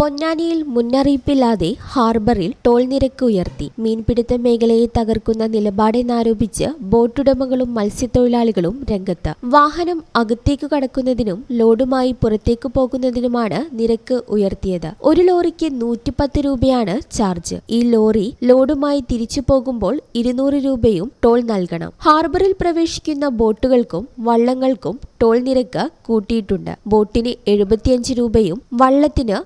പൊന്നാനിയിൽ മുന്നറിയിപ്പില്ലാതെ ഹാർബറിൽ ടോൾ നിരക്ക് ഉയർത്തി. മീൻപിടുത്ത മേഖലയെ തകർക്കുന്ന നിലപാടെന്നാരോപിച്ച് ബോട്ടുടമകളും മത്സ്യത്തൊഴിലാളികളും രംഗത്ത്. വാഹനം അകത്തേക്ക് കടക്കുന്നതിനും ലോഡുമായി പുറത്തേക്ക് പോകുന്നതിനുമാണ് നിരക്ക് ഉയർത്തിയത്. ഒരു ലോറിക്ക് നൂറ്റിപ്പത്ത് രൂപയാണ് ചാർജ്. ഈ ലോറി ലോഡുമായി തിരിച്ചു പോകുമ്പോൾ ഇരുന്നൂറ് രൂപയും ടോൾ നൽകണം. ഹാർബറിൽ പ്രവേശിക്കുന്ന ബോട്ടുകൾക്കും വള്ളങ്ങൾക്കും ടോൾ നിരക്ക് കൂട്ടിയിട്ടുണ്ട്. ബോട്ടിന് എഴുപത്തിയഞ്ച് രൂപയും വള്ളത്തിന്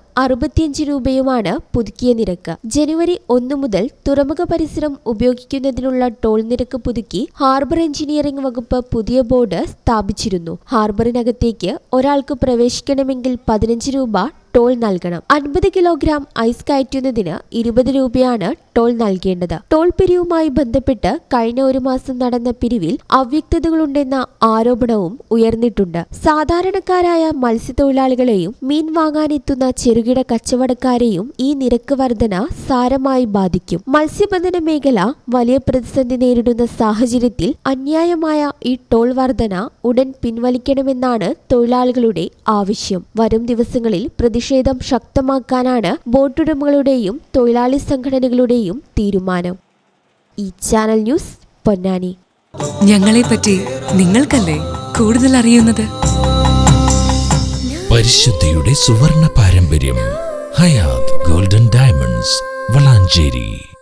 അറുപത്തിയഞ്ച് രൂപയുമാണ് പുതുക്കിയ നിരക്ക്. ജനുവരി ഒന്ന് മുതൽ തുറമുഖ പരിസരം ഉപയോഗിക്കുന്നതിനുള്ള ടോൾ നിരക്ക് പുതുക്കി ഹാർബർ എഞ്ചിനീയറിംഗ് വകുപ്പ് പുതിയ ബോർഡ് സ്ഥാപിച്ചിരുന്നു. ഹാർബറിനകത്തേക്ക് ഒരാൾക്ക് പ്രവേശിക്കണമെങ്കിൽ പതിനഞ്ച് രൂപ ടോൾ നൽകണം. അൻപത് കിലോഗ്രാം ഐസ് കയറ്റുന്നതിന് ഇരുപത് രൂപയാണ് ടോൾ നൽകേണ്ടത്. ടോൾ പിരിവുമായി ബന്ധപ്പെട്ട് കഴിഞ്ഞ ഒരു മാസം നടന്ന പിരിവിൽ അവ്യക്തതകളുണ്ടെന്ന ആരോപണവും ഉയർന്നിട്ടുണ്ട്. സാധാരണക്കാരായ മത്സ്യത്തൊഴിലാളികളെയും മീൻ വാങ്ങാനെത്തുന്ന ചെറുകിട കച്ചവടക്കാരെയും ഈ നിരക്ക് വർധന സാരമായി ബാധിക്കും. മത്സ്യബന്ധന മേഖല വലിയ പ്രതിസന്ധി നേരിടുന്ന സാഹചര്യത്തിൽ അന്യായമായ ഈ ടോൾ വർധന ഉടൻ പിൻവലിക്കണമെന്നാണ് തൊഴിലാളികളുടെ ആവശ്യം. വരും ദിവസങ്ങളിൽ പ്രതിഷേധം ശക്തമാക്കാനാണ് ബോട്ടുടമകളുടെയും തൊഴിലാളി സംഘടനകളുടെയും തീരുമാനം. ഈ ചാനൽ ന്യൂസ് പൊന്നാനി. ഞങ്ങളെ പറ്റി നിങ്ങൾക്കല്ലേ കൂടുതൽ അറിയുന്നത്? പരിശുദ്ധിയുടെ സുവർണ പാരമ്പര്യം ഹയാത് ഗോൾഡൻ ഡയമണ്ട്സ് വളാഞ്ചേരി.